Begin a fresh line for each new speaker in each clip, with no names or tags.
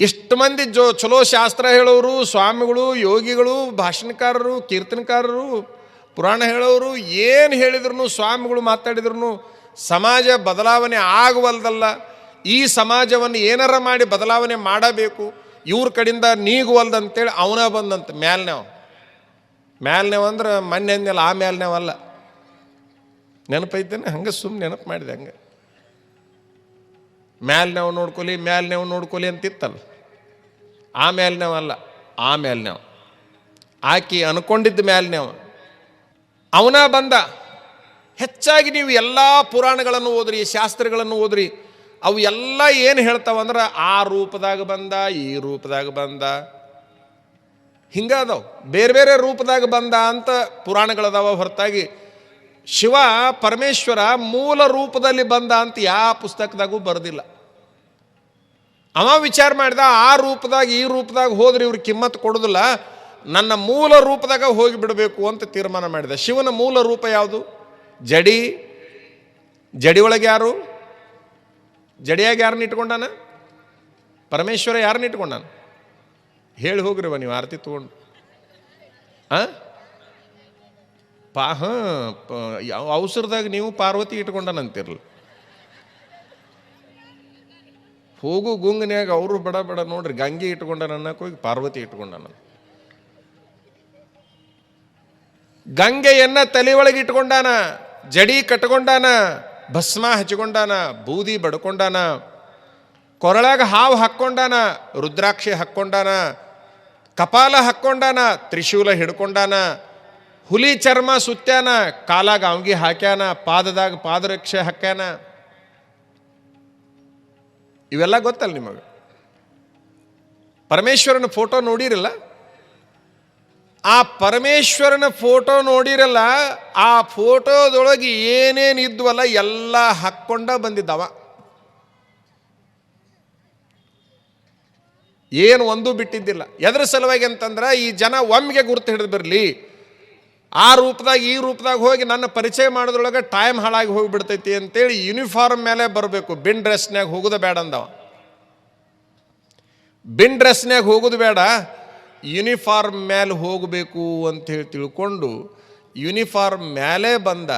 ಇಷ್ಟು ಮಂದಿ ಜೋ ಚಲೋ ಶಾಸ್ತ್ರ ಹೇಳೋರು, ಸ್ವಾಮಿಗಳು, ಯೋಗಿಗಳು, ಭಾಷಣಕಾರರು, ಕೀರ್ತನಕಾರರು, ಪುರಾಣ ಹೇಳೋರು, ಏನು ಹೇಳಿದ್ರು ಸ್ವಾಮಿಗಳು ಮಾತಾಡಿದ್ರು ಸಮಾಜ ಬದಲಾವಣೆ ಆಗುವಲ್ದಲ್ಲ. ಈ ಸಮಾಜವನ್ನು ಏನಾರ ಮಾಡಿ ಬದಲಾವಣೆ ಮಾಡಬೇಕು, ಇವ್ರ ಕಡೆಯಿಂದ ನೀಗುವಲ್ದಂತೇಳಿ ಅವನ ಬಂದಂತ ಮ್ಯಾಲ್ನೇವ್ ಮ್ಯಾಲ್ನೇವ್ ಅಂದ್ರೆ ಮೊನ್ನೆ ಅಂದ್ನಲ್ಲ, ಆ ಮ್ಯಾಲ್ನೇವಲ್ಲ ನೆನಪೈತೇನೆ? ಹಂಗೆ ಸುಮ್ಮನೆ ನೆನಪು ಮಾಡಿದೆ ಹಂಗೆ. ಮ್ಯಾಲ್ನೇವ್ ನೋಡ್ಕೊಲಿ ಮ್ಯಾಲ್ನೇವ್ ನೋಡ್ಕೊಲಿ ಅಂತಿತ್ತಲ್ಲ. ಆ ಮ್ಯಾಲ್ನೇವ್ ಅಲ್ಲ, ಆ ಮ್ಯಾಲ್ನೇವ್ ಆಕಿ ಅನ್ಕೊಂಡಿದ್ದ ನೀವು. ಅವನ ಬಂದ. ಹೆಚ್ಚಾಗಿ ನೀವು ಎಲ್ಲ ಪುರಾಣಗಳನ್ನು ಓದ್ರಿ, ಶಾಸ್ತ್ರಗಳನ್ನು ಓದ್ರಿ. ಅವು ಎಲ್ಲ ಏನು ಹೇಳ್ತಾವಂದ್ರೆ ಆ ರೂಪದಾಗ ಬಂದ, ಈ ರೂಪದಾಗ ಬಂದ. ಹಿಂಗಾದವು ಬೇರೆ ಬೇರೆ ರೂಪದಾಗ ಬಂದ ಅಂತ ಪುರಾಣಗಳದಾವ ಹೊರತಾಗಿ. ಶಿವ ಪರಮೇಶ್ವರ ಮೂಲ ರೂಪದಲ್ಲಿ ಬಂದ ಅಂತ ಯಾವ ಪುಸ್ತಕದಾಗೂ ಬರೆದಿಲ್ಲ. ಅವ ವಿಚಾರ ಮಾಡಿದ, ಆ ರೂಪದಾಗ, ಈ ರೂಪದಾಗ ಹೋದ್ರೆ ಇವ್ರಿಗೆ ಕಿಮ್ಮತ್ ಕೊಡೋದಿಲ್ಲ. ನನ್ನ ಮೂಲ ರೂಪದಾಗ ಹೋಗಿ ಬಿಡಬೇಕು ಅಂತ ತೀರ್ಮಾನ ಮಾಡಿದ. ಶಿವನ ಮೂಲ ರೂಪ ಯಾವುದು? ಜಡಿ. ಜಡಿ ಒಳಗೆ ಯಾರು? ಜಡಿಯಾಗಿ ಯಾರನ್ನ ಇಟ್ಕೊಂಡಾನ? ಪರಮೇಶ್ವರ ಯಾರನ್ನ ಇಟ್ಕೊಂಡಾನ? ಹೇಳಿ ಹೋಗ್ರಿವ ನೀವು ಆರತಿ ತಗೊಂಡು. ಆ? ಪಾ ಹಾಂ ಅವಸರದಾಗ ನೀವು ಪಾರ್ವತಿ ಇಟ್ಕೊಂಡನಂತಿರಲ್ಲ ಹೋಗು ಗುಂಗನ್ಯಾಗ ಅವರು ಬಡ ಬಡ ನೋಡ್ರಿ, ಗಂಗೆ ಇಟ್ಕೊಂಡನ ಹೋಗಿ ಪಾರ್ವತಿ ಇಟ್ಕೊಂಡನ. ಗಂಗೆಯನ್ನ ತಲೆ ಒಳಗೆ ಇಟ್ಕೊಂಡಾನ, ಜಡಿ ಕಟ್ಕೊಂಡಾನ, ಭಸ್ಮ ಹಚ್ಕೊಂಡಾನ ಬೂದಿ ಬಡ್ಕೊಂಡಾನ, ಕೊರಳಾಗ ಹಾವು ಹಾಕ್ಕೊಂಡಾನ, ರುದ್ರಾಕ್ಷಿ ಹಾಕ್ಕೊಂಡಾನ, ಕಪಾಲ ಹಾಕ್ಕೊಂಡಾನ, ತ್ರಿಶೂಲ ಹಿಡ್ಕೊಂಡಾನ ಹುಲಿ ಚರ್ಮ ಸುತ್ಯಾನ, ಕಾಲಾಗ ಅಂಗಿ ಹಾಕ್ಯಾನ, ಪಾದದಾಗ ಪಾದರಕ್ಷೆ ಹಾಕ್ಯಾನ. ಇವೆಲ್ಲ ಗೊತ್ತಲ್ಲ ನಿಮಗೆ? ಪರಮೇಶ್ವರನ ಫೋಟೋ ನೋಡಿರಲ್ಲ? ಆ ಪರಮೇಶ್ವರನ ಫೋಟೋ ನೋಡಿರಲ್ಲ, ಆ ಫೋಟೋದೊಳಗೆ ಏನೇನು ಇದ್ವಲ್ಲ ಎಲ್ಲ ಹಾಕ್ಕೊಂಡ ಬಂದಿದ್ದವ. ಏನು ಒಂದು ಬಿಟ್ಟಿದ್ದಿಲ್ಲ. ಎದ್ರ ಸಲುವಾಗಿ ಅಂತಂದ್ರೆ ಈ ಜನ ಒಮ್ಮೆಗೆ ಗುರುತು ಹಿಡಿದು ಬರಲಿ. ಆ ರೂಪದಾಗ, ಈ ರೂಪದಾಗ ಹೋಗಿ ನನ್ನ ಪರಿಚಯ ಮಾಡೋದ್ರೊಳಗೆ ಟೈಮ್ ಹಾಳಾಗಿ ಹೋಗಿಬಿಡ್ತೈತಿ ಅಂತೇಳಿ ಯೂನಿಫಾರ್ಮ್ ಮೇಲೆ ಬರಬೇಕು. ಬಿನ್ ಡ್ರೆಸ್ನ್ಯಾಗ ಹೋಗೋದು ಬೇಡ ಅಂದವ. ಬಿನ್ ಡ್ರೆಸ್ನ್ಯಾಗ ಹೋಗೋದು ಬೇಡ. ಯೂನಿಫಾರ್ಮ್ ಮೇಲೆ ಹೋಗಬೇಕು ಅಂತ ಹೇಳಿ ತಿಳ್ಕೊಂಡು ಯೂನಿಫಾರ್ಮ್ ಮೇಲೆ ಬಂದ,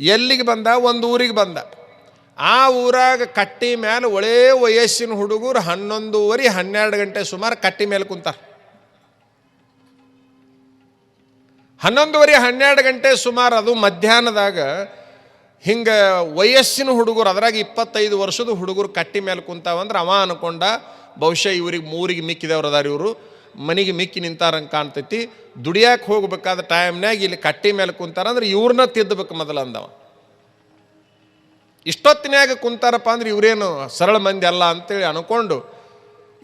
ಎಲ್ಲಿಗೆ ಬಂದ? ಒಂದು ಊರಿಗೆ ಬಂದ. ಆ ಊರಾಗ ಕಟ್ಟಿ ಮೇಲೆ ಒಳೇ ವಯಸ್ಸಿನ ಹುಡುಗರು ಹನ್ನೊಂದುವರೆ, ಹನ್ನೆರಡು ಗಂಟೆ ಸುಮಾರು ಕಟ್ಟಿ ಮೇಲೆ ಕುಂತಾರ. ಹನ್ನೊಂದುವರೆ ಹನ್ನೆರಡು ಗಂಟೆ ಸುಮಾರು ಅದು ಮಧ್ಯಾಹ್ನದಾಗ ಹಿಂಗೆ ವಯಸ್ಸಿನ ಹುಡುಗರು, ಅದ್ರಾಗ ಇಪ್ಪತ್ತೈದು ವರ್ಷದ ಹುಡುಗರು ಕಟ್ಟಿ ಮೇಲೆ ಕುಂತಾವಂದ್ರೆ ಅವ ಅನ್ಕೊಂಡ, ಬಹುಶಃ ಇವ್ರಿಗೆ ಮೂರಿಗೆ ಮಿಕ್ಕಿದವ್ರು ಅದಾರ ಇವರು, ಮನೆಗೆ ಮಿಕ್ಕಿ ನಿಂತಾರಂಗೆ ಕಾಣ್ತೈತಿ. ದುಡಿಯಾಕೆ ಹೋಗ್ಬೇಕಾದ ಟೈಮ್ನಾಗ ಇಲ್ಲಿ ಕಟ್ಟಿ ಮೇಲೆ ಕುಂತಾರಂದ್ರೆ ಇವ್ರನ್ನ ತಿದ್ದಬೇಕು ಮೊದಲು ಅಂದವ. ಇಷ್ಟೊತ್ತಿನಾಗ ಕುಂತಾರಪ್ಪ ಅಂದ್ರೆ ಇವರೇನು ಸರಳ ಮಂದಿ ಅಲ್ಲ ಅಂತೇಳಿ ಅನ್ಕೊಂಡು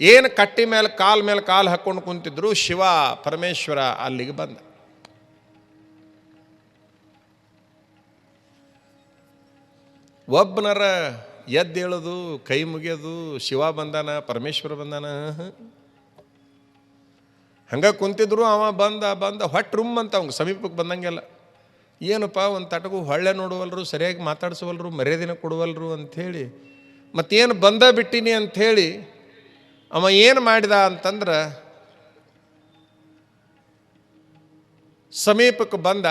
ಏನು ಕಟ್ಟಿ ಮೇಲೆ ಕಾಲ್ ಮೇಲೆ ಕಾಲು ಹಾಕ್ಕೊಂಡು ಕುಂತಿದ್ರು ಶಿವ ಪರಮೇಶ್ವರ ಅಲ್ಲಿಗೆ ಬಂದ. ಒಬ್ಬನರ ಎದ್ದೇಳೋದು ಕೈ ಮುಗಿಯೋದು, ಶಿವ ಬಂದಾನ, ಪರಮೇಶ್ವರ ಬಂದಾನ ಹಂಗೆ ಕುಂತಿದ್ರು ಅವ ಬಂದ ಬಂದ, ಹೊಟ್ಟೆ ರುಮ್ ಅಂತ ಅವ್ಗೆ ಸಮೀಪಕ್ಕೆ ಬಂದಂಗೆಲ್ಲ ಏನಪ್ಪ, ಒಂದು ತಟಗು ಹೊಳ್ಳೆ ನೋಡುವಲ್ರು, ಸರಿಯಾಗಿ ಮಾತಾಡ್ಸುವಲ್ರು, ಮರ್ಯಾದಿನ ಕೊಡುವಲ್ರು ಅಂಥೇಳಿ, ಮತ್ತೇನು ಬಂದ ಬಿಟ್ಟಿನಿ ಅಂಥೇಳಿ, ಅವ ಏನು ಮಾಡಿದ ಅಂತಂದ್ರೆ, ಸಮೀಪಕ್ಕೆ ಬಂದ,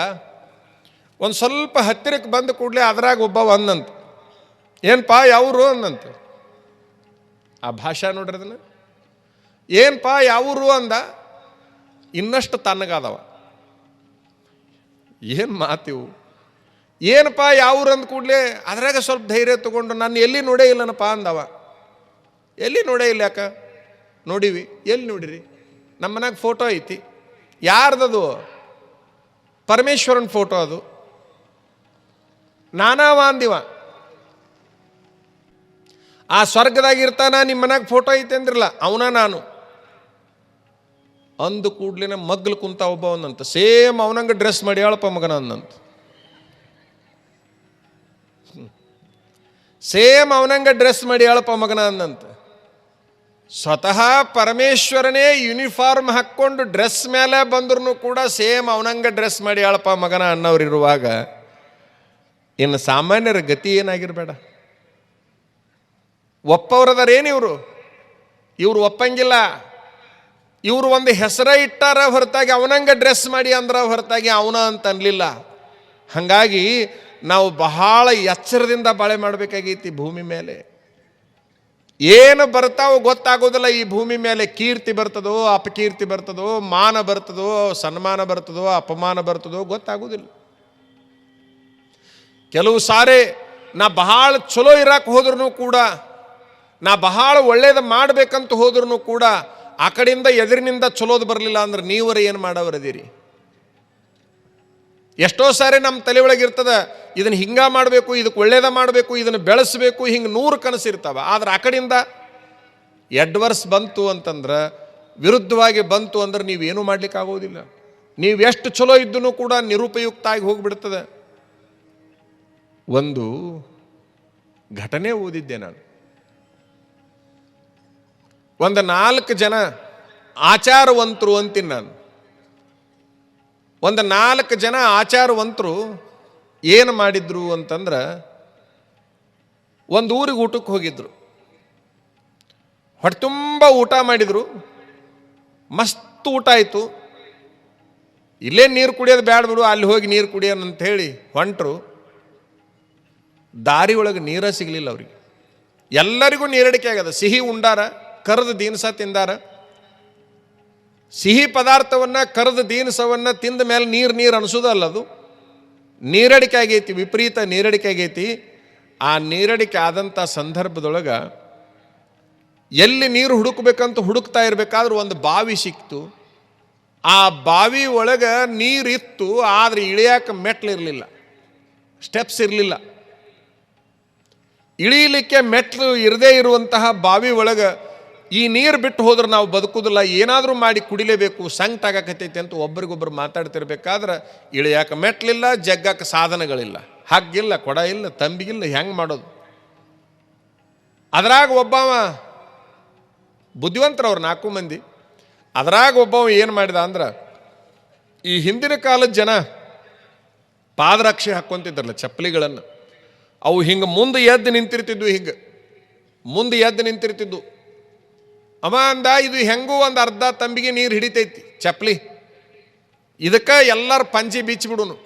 ಒಂದು ಸ್ವಲ್ಪ ಹತ್ತಿರಕ್ಕೆ ಬಂದ ಕೂಡಲೇ ಅದ್ರಾಗ ಒಬ್ಬ ಒಂದಂತ. ಏನಪ್ಪ ಯಾವರು ಅಂದಂತ. ಆ ಭಾಷೆ ನೋಡ್ರಿ ಅದನ್ನ. ಏನಪ್ಪ ಯಾವರು ಅಂದ, ಇನ್ನಷ್ಟು ತನ್ನಗಾದವ ಏನು ಮಾತಿವು ಏನಪ್ಪ ಯಾವ್ರು ಅಂದ ಕೂಡಲೇ, ಅದ್ರಾಗ ಸ್ವಲ್ಪ ಧೈರ್ಯ ತಗೊಂಡು, ನಾನು ಎಲ್ಲಿ ನೋಡೇ ಇಲ್ಲನಪ್ಪ ಅಂದವ. ಎಲ್ಲಿ ನೋಡೇ ಇಲ್ಲ ಯಾಕ? ನೋಡಿವಿ. ಎಲ್ಲಿ ನೋಡಿರಿ? ನಮ್ಮ ಮನ್ಯಾಗ ಫೋಟೋ ಐತಿ. ಯಾರ್ದದು? ಪರಮೇಶ್ವರನ ಫೋಟೋ ಅದು. ನಾನಾವ ಅಂದಿವ. ಆ ಸ್ವರ್ಗದಾಗ ಇರ್ತಾನ ನಿಮ್ಮ ಮನ್ಯಾಗ ಫೋಟೋ ಐತೆ ಅಂದ್ರಲ್ಲ, ಅವನ ನಾನು. ಅಂದು ಕೂಡ್ಲಿನ ಮಗ್ಲು ಕುಂತ ಒಬ್ಬ ಅವನಂತ ಸೇಮ್ ಅವನಂಗೆ ಡ್ರೆಸ್ ಮಾಡಿ, ಹೇಳಪ್ಪ ಮಗನ ಅಂದಂತ ಸೇಮ್ ಅವನಂಗೆ ಡ್ರೆಸ್ ಮಾಡಿ, ಹೇಳಪ್ಪ ಮಗನ ಅಂದಂತ ಸ್ವತಃ ಪರಮೇಶ್ವರನೇ ಯೂನಿಫಾರ್ಮ್ ಹಾಕ್ಕೊಂಡು ಡ್ರೆಸ್ ಮೇಲೆ ಬಂದ್ರೂ ಕೂಡ ಸೇಮ್ ಅವನಂಗೆ ಡ್ರೆಸ್ ಮಾಡಿ, ಹೇಳಪ್ಪ ಮಗನ ಅನ್ನೋರು ಇರುವಾಗ ಇನ್ನು ಸಾಮಾನ್ಯರ ಗತಿ ಏನಾಗಿರಬೇಡ. ಒಪ್ಪವ್ರದಾರೇನು ಇವರು? ಇವರು ಒಪ್ಪಂಗಿಲ್ಲ. ಇವರು ಒಂದು ಹೆಸರ ಇಟ್ಟಾರ ಹೊರತಾಗಿ, ಅವನಂಗ ಡ್ರೆಸ್ ಮಾಡಿ ಅಂದ್ರ ಹೊರತಾಗಿ ಅವನ ಅಂತ ಅನ್ಲಿಲ್ಲ. ಹಾಗಾಗಿ ನಾವು ಬಹಳ ಎಚ್ಚರದಿಂದ ಬಾಳೆ ಮಾಡಬೇಕಾಗೈತಿ ಭೂಮಿ ಮೇಲೆ. ಏನು ಬರ್ತಾವ ಗೊತ್ತಾಗೋದಿಲ್ಲ, ಈ ಭೂಮಿ ಮೇಲೆ ಕೀರ್ತಿ ಬರ್ತದೋ, ಅಪಕೀರ್ತಿ ಬರ್ತದೋ, ಮಾನ ಬರ್ತದೋ, ಸನ್ಮಾನ ಬರ್ತದೋ, ಅಪಮಾನ ಬರ್ತದೋ ಗೊತ್ತಾಗೋದಿಲ್ಲ. ಕೆಲವು ಸಾರಿ ನಾ ಬಹಳ ಚಲೋ ಇರಕ್ಕೆ ಹೋದ್ರೂ ಕೂಡ ನಾ ಬಹಳ ಒಳ್ಳೇದು ಮಾಡಬೇಕಂತ ಹೋದ್ರೂ ಕೂಡ ಆ ಕಡೆಯಿಂದ ಎದುರಿನಿಂದ ಚಲೋದು ಬರಲಿಲ್ಲ ಅಂದ್ರೆ ನೀವರ ಏನು ಮಾಡವರದಿರಿ ಎಷ್ಟೋ ಸಾರಿ ನಮ್ಮ ತಲೆ ಒಳಗೆ ಇರ್ತದ ಇದನ್ನು ಹಿಂಗ ಮಾಡಬೇಕು ಇದಕ್ಕೆ ಒಳ್ಳೇದ ಮಾಡಬೇಕು ಇದನ್ನು ಬೆಳೆಸಬೇಕು, ಹಿಂಗೆ ನೂರು ಕನಸಿರ್ತಾವ ಆದ್ರೆ ಆ ಕಡೆಯಿಂದ ಎಡ್ವರ್ಸ್ ಬಂತು ಅಂತಂದ್ರೆ, ವಿರುದ್ಧವಾಗಿ ಬಂತು ಅಂದ್ರೆ ನೀವೇನು ಮಾಡ್ಲಿಕ್ಕೆ ಆಗೋದಿಲ್ಲ. ನೀವು ಎಷ್ಟು ಚಲೋ ಇದ್ದೂ ಕೂಡ ನಿರುಪಯುಕ್ತ ಆಗಿ ಹೋಗಿಬಿಡ್ತದೆ. ಒಂದು ಘಟನೆ ಓದಿದ್ದೆ ನಾನು. ಒಂದು ನಾಲ್ಕು ಜನ ಆಚಾರವಂತರು ಅಂತೀನಿ ನಾನು. ಒಂದು ನಾಲ್ಕು ಜನ ಆಚಾರವಂತರು ಏನು ಮಾಡಿದ್ರು ಅಂತಂದ್ರೆ ಒಂದು ಊರಿಗೆ ಊಟಕ್ಕೆ ಹೋಗಿದ್ರು. ಹೊಟ್ಟೆ ತುಂಬ ಊಟ ಮಾಡಿದರು. ಮಸ್ತ್ ಊಟ ಆಯಿತು. ಇಲ್ಲೇ ನೀರು ಕುಡಿಯೋದು ಬೇಡ ಬಿಡು, ಅಲ್ಲಿ ಹೋಗಿ ನೀರು ಕುಡಿಯೋಣ ಹೇಳಿ ಹೊಂಟರು. ದಾರಿ ಒಳಗೆ ನೀರ ಸಿಗಲಿಲ್ಲ ಅವ್ರಿಗೆ. ಎಲ್ಲರಿಗೂ ನೀರಡಿಕೆ ಆಗದ ಸಿಹಿ ಉಂಡಾರ. ಕರೆದ ದೀನ್ಸ ತಿಂದಾರ. ಸಿಹಿ ಪದಾರ್ಥವನ್ನು ಕರೆದು ದೀನ್ಸವನ್ನು ತಿಂದ ಮೇಲೆ ನೀರು ನೀರು ಅನಿಸೋದಲ್ಲ ಅದು. ನೀರಡಿಕೆ ಆಗೈತಿ, ವಿಪರೀತ ನೀರಡಿಕೆ ಆಗೈತಿ. ಆ ನೀರಡಿಕೆ ಆದಂಥ ಸಂದರ್ಭದೊಳಗೆ ಎಲ್ಲಿ ನೀರು ಹುಡುಕ್ಬೇಕಂತ ಹುಡುಕ್ತಾ ಇರಬೇಕಾದ್ರೆ ಒಂದು ಬಾವಿ ಸಿಕ್ತು. ಆ ಬಾವಿ ಒಳಗೆ ನೀರಿತ್ತು, ಆದರೆ ಮೆಟ್ಲಿ ಇರಲಿಲ್ಲ. ಸ್ಟೆಪ್ಸ್ ಇರಲಿಲ್ಲ. ಇಳೀಲಿಕ್ಕೆ ಮೆಟ್ಲು ಇರದೇ ಇರುವಂತಹ ಬಾವಿ ಒಳಗೆ ಈ ನೀರು ಬಿಟ್ಟು ಹೋದ್ರೆ ನಾವು ಬದುಕುದಿಲ್ಲ, ಏನಾದರೂ ಮಾಡಿ ಕುಡಿಲೇಬೇಕು, ಸಂಕಟ ಆಗಕತ್ತೈತೆ ಅಂತ ಒಬ್ರಿಗೊಬ್ರು ಮಾತಾಡ್ತಿರ್ಬೇಕಾದ್ರೆ, ಇಳಿಯಾಕ ಮೆಟ್ಲಿಲ್ಲ ಜಗ್ಗಕ್ಕೆ ಸಾಧನಗಳಿಲ್ಲ. ಹಗ್ಗಿಲ್ಲ, ಕೊಡ ಇಲ್ಲ ತಂಬಿಗಿಲ್ಲ ಹೆಂಗೆ ಮಾಡೋದು? ಅದ್ರಾಗ ಒಬ್ಬವ ಬುದ್ಧಿವಂತರವ್ರು ನಾಲ್ಕು ಮಂದಿ. ಅದ್ರಾಗ ಒಬ್ಬವ ಏನು ಮಾಡಿದ ಅಂದ್ರೆ, ಈ ಹಿಂದಿನ ಕಾಲದ ಜನ ಪಾದರಕ್ಷೆ ಹಾಕ್ಕೊಂತಿದ್ರಲ್ಲ ಚಪ್ಪಲಿಗಳನ್ನು, ಅವು ಹಿಂಗೆ ಮುಂದೆ ಎದ್ದು ನಿಂತಿರ್ತಿದ್ವು ಹಿಂಗೆ, ಮುಂದೆ ಎದ್ದು ನಿಂತಿರ್ತಿದ್ವು. ಅವ ಅಂದ, ಇದು ಹೆಂಗೂ ಒಂದು ಅರ್ಧ ತಂಬಿಗೆ ನೀರು ಹಿಡಿತೈತಿ ಚಪ್ಪಲಿ ಇದಕ್ಕೆ ಎಲ್ಲರ ಪಂಜಿ ಬಿಚ್ಚಿಬಿಡುನು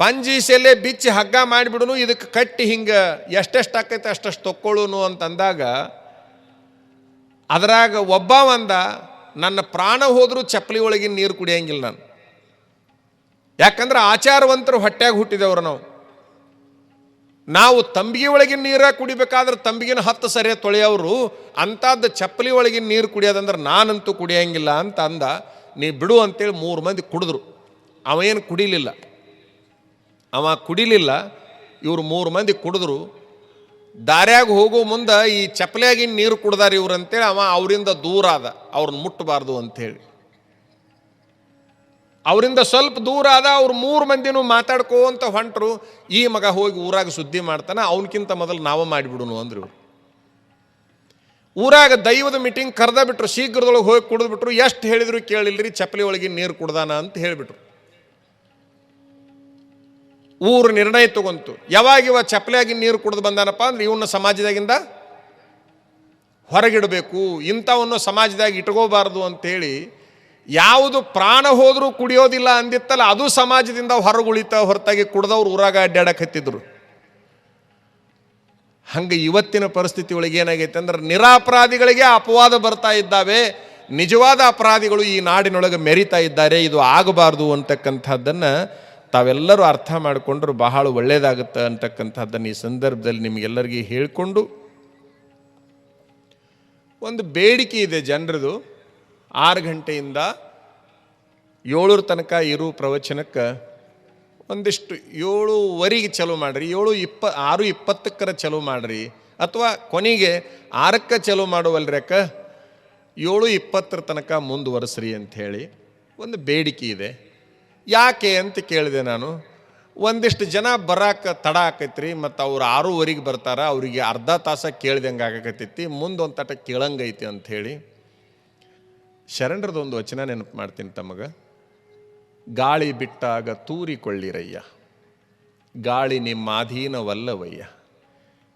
ಪಂಜಿ ಸೆಲೆ ಬಿಚ್ಚಿ ಹಗ್ಗ ಮಾಡಿಬಿಡುನು ಇದಕ್ಕೆ ಕಟ್ಟಿ ಹಿಂಗೆ ಎಷ್ಟೆಷ್ಟು ಆಕೈತೆ ಅಷ್ಟಷ್ಟು ತೊಕ್ಕೊಳ್ಳುನು ಅಂತಂದಾಗ, ಅದರಾಗ ಒಬ್ಬ ಒಂದ, ನನ್ನ ಪ್ರಾಣ ಹೋದರೂ ಚಪ್ಪಲಿ ಒಳಗಿನ ನೀರು ಕುಡಿಯಂಗಿಲ್ಲ ನಾನು. ಯಾಕಂದ್ರೆ ಆಚಾರವಂತರು ಹೊಟ್ಯಾಗ ಹುಟ್ಟಿದವರು ನಾವು. ನಾವು ತಂಬಿಗೆ ಒಳಗಿನ ನೀರ ಕುಡಿಬೇಕಾದ್ರೆ ತಂಬಿಗೆನ ಹತ್ತು ಸರಿ ತೊಳೆಯವರು ಅಂಥದ್ದು ಚಪ್ಪಲಿ ಒಳಗಿನ ನೀರು ಕುಡಿಯೋದಂದ್ರೆ ನಾನಂತೂ ಕುಡಿಯಂಗಿಲ್ಲ ಅಂತ ಅಂದ ನೀ ಬಿಡು ಅಂತೇಳಿ ಮೂರು ಮಂದಿ ಕುಡಿದ್ರು. ಅವ ಏನು ಕುಡಿಲಿಲ್ಲ. ಅವ ಕುಡಿಲಿಲ್ಲ, ಇವರು ಮೂರು ಮಂದಿ ಕುಡಿದ್ರು. ದಾರ್ಯಾಗ ಹೋಗೋ ಮುಂದೆ ಈ ಚಪ್ಪಲಿಯಾಗಿನ ನೀರು ಕುಡ್ದಾರ ಇವ್ರು ಅಂತೇಳಿ ಅವ ಅವರಿಂದ ದೂರ ಆದ, ಅವ್ರನ್ನ ಮುಟ್ಟಬಾರ್ದು ಅಂಥೇಳಿ ಅವರಿಂದ ಸ್ವಲ್ಪ ದೂರ ಆದ ಅವ್ರು ಮೂರು ಮಂದಿನೂ ಮಾತಾಡ್ಕೋಂತ ಹೊಂಟರು. ಈ ಮಗ ಹೋಗಿ ಊರಾಗ ಸುದ್ದಿ ಮಾಡ್ತಾನೆ ಅವನಕ್ಕಿಂತ ಮೊದಲು ನಾವು ಮಾಡಿಬಿಡುನು ಅಂದ್ರು ಇವ್ರು. ಊರಾಗ ದೈವದ ಮೀಟಿಂಗ್ ಕರೆದ ಬಿಟ್ರು, ಶೀಘ್ರದೊಳಗೆ ಹೋಗಿ ಕುಡಿದ್ಬಿಟ್ರು ಎಷ್ಟು ಹೇಳಿದ್ರು ಕೇಳಿಲ್ರಿ, ಚಪ್ಪಲಿ ಒಳಗೆ ನೀರು ಕುಡ್ದಾನ ಅಂತ ಹೇಳಿಬಿಟ್ರು. ಊರು ನಿರ್ಣಯ ತಗೊಂತು. ಯಾವಾಗ ಇವ ಚಪ್ಪಲಿಯಾಗಿ ನೀರು ಕುಡಿದು ಬಂದಾನಪ್ಪ ಅಂದ್ರೆ ಇವನ್ನ ಸಮಾಜದಾಗಿಂದ ಹೊರಗಿಡಬೇಕು, ಇಂಥವನ್ನು ಸಮಾಜದಾಗ ಇಟ್ಕೋಬಾರ್ದು ಅಂತೇಳಿ ಯಾವುದು ಪ್ರಾಣ ಹೋದರೂ ಕುಡಿಯೋದಿಲ್ಲ ಅಂದಿತ್ತಲ್ಲ, ಅದು ಸಮಾಜದಿಂದ ಹೊರಗುಳಿತ, ಹೊರತಾಗಿ ಕುಡ್ದವ್ರು ಊರಾಗ ಅಡ್ಡಾಡಕ್ಕೆ ಹತ್ತಿದ್ರು. ಹಂಗೆ ಇವತ್ತಿನ ಪರಿಸ್ಥಿತಿ ಒಳಗೆ ಏನಾಗೈತೆ ಅಂದ್ರೆ, ನಿರಾಪರಾಧಿಗಳಿಗೆ ಅಪವಾದ ಬರ್ತಾ ಇದ್ದಾವೆ, ನಿಜವಾದ ಅಪರಾಧಿಗಳು ಈ ನಾಡಿನೊಳಗೆ ಮೆರಿತಾ ಇದ್ದಾರೆ, ಇದು ಆಗಬಾರ್ದು ಅಂತಕ್ಕಂಥದ್ದನ್ನು ತಾವೆಲ್ಲರೂ ಅರ್ಥ ಮಾಡಿಕೊಂಡ್ರು ಬಹಳ ಒಳ್ಳೆಯದಾಗುತ್ತೆ ಅಂತಕ್ಕಂಥದ್ದನ್ನು ಈ ಸಂದರ್ಭದಲ್ಲಿ ನಿಮಗೆಲ್ಲರಿಗೆ ಹೇಳಿಕೊಂಡು, ಒಂದು ಬೇಡಿಕೆ ಇದೆ ಜನರದು. ಆರು ಗಂಟೆಯಿಂದ ಏಳರ ತನಕ ಇರೋ ಪ್ರವಚನಕ್ಕೆ ಒಂದಿಷ್ಟು ಏಳುವರೆಗೆ ಚಲೋ ಮಾಡಿರಿ. ಏಳು ಇಪ್ಪ, ಆರು ಇಪ್ಪತ್ತಕ್ಕರ ಚಲೋ ಮಾಡಿರಿ. ಅಥವಾ ಕೊನೆಗೆ ಆರಕ್ಕೆ ಚಲೋ ಮಾಡುವಲ್ರಕ್ಕ ಏಳು ಇಪ್ಪತ್ತರ ತನಕ ಮುಂದುವರೆಸ್ರಿ ಅಂಥೇಳಿ ಒಂದು ಬೇಡಿಕೆ ಇದೆ. ಯಾಕೆ ಅಂತ ಕೇಳಿದೆ ನಾನು. ಒಂದಿಷ್ಟು ಜನ ಬರಾಕ ತಡ ಆಕೈತ್ರಿ, ಮತ್ತು ಅವ್ರು ಆರೂವರೆಗೆ ಬರ್ತಾರೆ, ಅವರಿಗೆ ಅರ್ಧ ತಾಸ ಕೇಳ್ದಂಗೆ ಆಗಕತ್ತೈತಿ ಮುಂದೊಂದು ತಟ ಕೇಳಂಗೈತಿ ಅಂಥೇಳಿ ಶರಣರದೊಂದು ವಚನ ನೆನಪು ಮಾಡ್ತೀನಿ ತಮಗೆ. ಗಾಳಿ ಬಿಟ್ಟಾಗ ತೂರಿಕೊಳ್ಳಿರಯ್ಯ. ಗಾಳಿ ನಿಮ್ಮ ಅಧೀನವಲ್ಲವಯ್ಯ.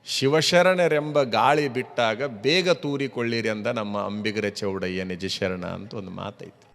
ಶಿವಶರಣರೆಂಬ ಗಾಳಿ ಬಿಟ್ಟಾಗ ಬೇಗ ತೂರಿಕೊಳ್ಳಿರಿ ಅಂದ ನಮ್ಮ ಅಂಬಿಗರ ಚೌಡಯ್ಯ ನಿಜ ಶರಣ ಅಂತ ಒಂದು ಮಾತೈತಿ.